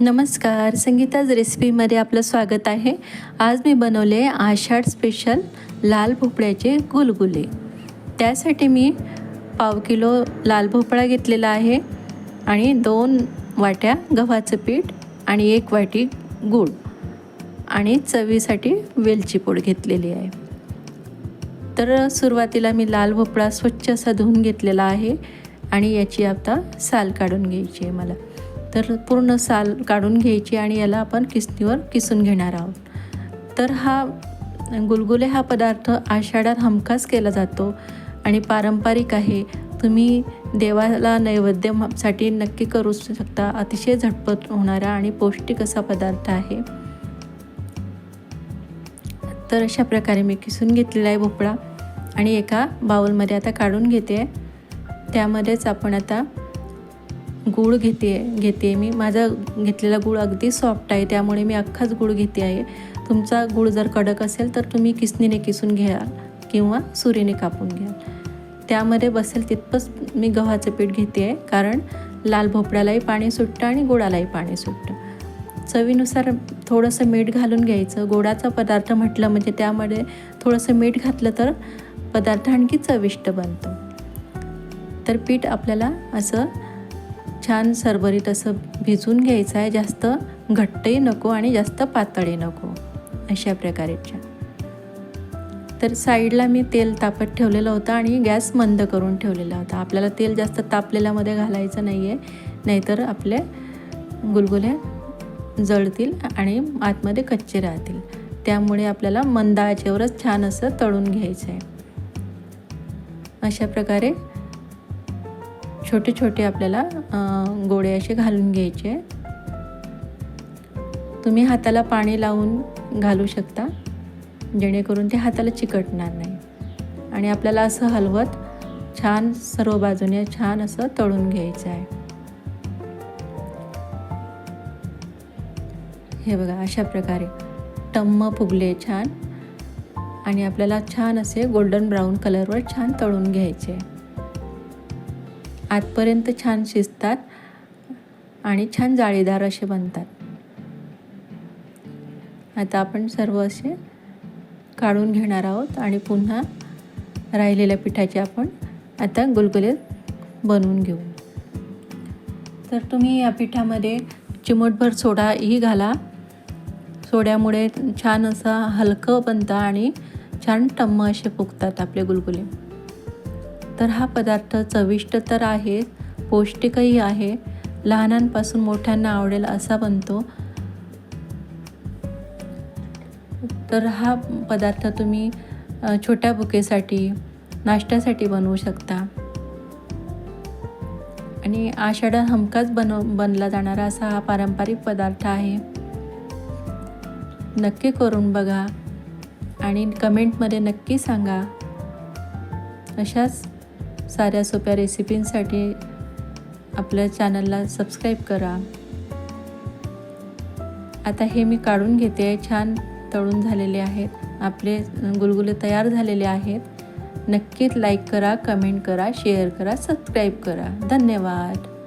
नमस्कार संगीताज रेसिपीमध्ये आपलं स्वागत आहे. आज मी बनवले आषाढ स्पेशल लाल भोपळ्याचे गुलगुले. त्यासाठी मी पाव किलो लाल भोपळा घेतलेला आहे आणि दोन वाट्या गव्हाचं पीठ आणि एक वाटी गूळ आणि चवीसाठी वेलची पूड घेतलेली आहे. तर सुरुवातीला मी लाल भोपळा स्वच्छ असा धुवून घेतलेला आहे आणि याची आता साल काढून घ्यायची आहे मला. तर पूर्ण साल काढून घ्यायची आणि याला आपण किसणीवर किसून घेणार आहोत. तर हा गुलगुले हा पदार्थ आषाढात हमखास केला जातो आणि पारंपरिक आहे. तुम्ही देवाला नैवेद्यासाठी नक्की करू शकता. अतिशय झटपट होणारा आणि पौष्टिक असा पदार्थ आहे. तर अशा प्रकारे मी किसून घेतलेला आहे भोपळा आणि एका बाउलमध्ये आता काढून घेते. त्यामध्येच आपण आता गूळ घेते घेते मी. माझा घेतलेला गूळ अगदी सॉफ्ट आहे त्यामुळे मी अख्खाच गूळ घेते आहे. तुमचा गूळ जर कडक असेल तर तुम्ही किसणीने किसून घ्या किंवा सुरीने कापून घ्या त्यामध्ये बसेल तितपंच मी गव्हाचं पीठ घेते आहे कारण लाल भोपळ्यालाही पाणी सुटतं आणि गुळालाही पाणी सुटतं. चवीनुसार थोडंसं मीठ घालून घ्यायचं. गोडाचा पदार्थ म्हटलं म्हणजे त्यामध्ये थोडंसं मीठ घातलं तर पदार्थ आणखी चविष्ट बनतो. तर पीठ आपल्याला असं छान सरभरीत असं भिजून घ्यायचं आहे. जास्त घट्टही नको आणि जास्त पातळही नको. अशा प्रकारेच्या तर साईडला मी तेल तापत ठेवलेलं होतं आणि गॅस मंद करून ठेवलेला होता. आपल्याला तेल जास्त तापलेल्यामध्ये घालायचं नाही आहे नाहीतर आपले गुलगुले जळतील आणि आतमध्ये कच्चे राहतील. त्यामुळे आपल्याला मंद आचेवरच छान असं तळून घ्यायचं आहे अशा प्रकारे छोटे छोटे आपल्याला गोळे असे घालून घ्यायचे. तुम्ही हाताला पाणी लावून घालू शकता जेणेकरून ते हाताला चिकटणार नाही. आणि आपल्याला असं हलवत छान सर्व बाजूने छान असं तळून घ्यायचं आहे. हे बघा अशा प्रकारे. टम्म फुगले छान. आणि आपल्याला छान असे गोल्डन ब्राऊन कलरवर छान तळून घ्यायचे. आतपर्यंत छान शिजतात आणि छान जाळीदार असे बनतात. आता आपण सर्व असे काढून घेणार आहोत आणि पुन्हा राहिलेल्या पिठाचे आपण आता गुलगुले बनवून घेऊ. तर तुम्ही या पिठामध्ये चिमटभर सोडाही घाला. सोड्यामुळे छान असा हलकं बनतं आणि छान टम्म असे फुगतात आपले गुलगुले. तर हा पदार्थ चविष्ट तर आहे पौष्टिकही आहे. लहानांपासून मोठ्यांना आवडेल असा बनतो. तर हा पदार्थ तुम्ही छोट्या बुकेसाठी नाश्त्यासाठी बनवू शकता. आणि आषाढा हमखास बनव बनला जाणारा असा हा पारंपरिक पदार्थ आहे. नक्की करून बघा आणि कमेंटमध्ये नक्की सांगा. अशाच साऱ्या सोप्या रेसिपींसाठी आपल्या चॅनलला सबस्क्राईब करा. आता हे मी काढून घेते. छान तळून झालेले आहेत. आपले गुलगुले तयार झालेले आहेत. नक्कीच लाईक करा कमेंट करा शेअर करा सबस्क्राईब करा. धन्यवाद.